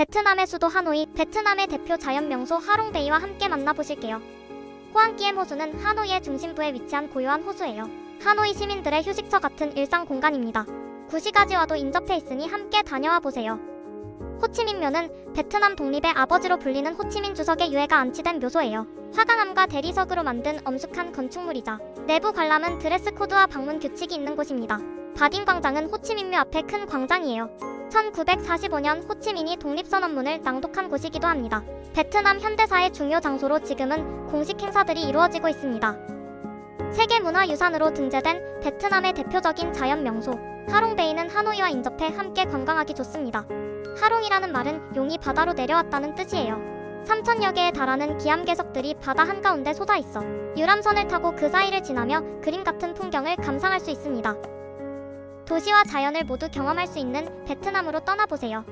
베트남의 수도 하노이, 베트남의 대표 자연 명소 하롱베이와 함께 만나보실게요. 호안기엠 호수는 하노이의 중심부에 위치한 고요한 호수예요. 하노이 시민들의 휴식처 같은 일상 공간입니다. 구시가지와도 인접해 있으니 함께 다녀와 보세요. 호치민묘는 베트남 독립의 아버지로 불리는 호치민 주석의 유해가 안치된 묘소예요. 화강암과 대리석으로 만든 엄숙한 건축물이자 내부 관람은 드레스 코드와 방문 규칙이 있는 곳입니다. 바딘 광장은 호치민묘 앞에 큰 광장이에요. 1945년 호치민이 독립선언문을 낭독한 곳이기도 합니다. 베트남 현대사의 중요 장소로 지금은 공식 행사들이 이루어지고 있습니다. 세계문화유산으로 등재된 베트남의 대표적인 자연 명소 하롱베이는 하노이와 인접해 함께 관광하기 좋습니다. 하롱이라는 말은 용이 바다로 내려왔다는 뜻이에요. 3천여 개에 달하는 기암괴석들이 바다 한가운데 쏟아 있어 유람선을 타고 그 사이를 지나며 그림 같은 풍경을 감상할 수 있습니다. 도시와 자연을 모두 경험할 수 있는 베트남으로 떠나보세요.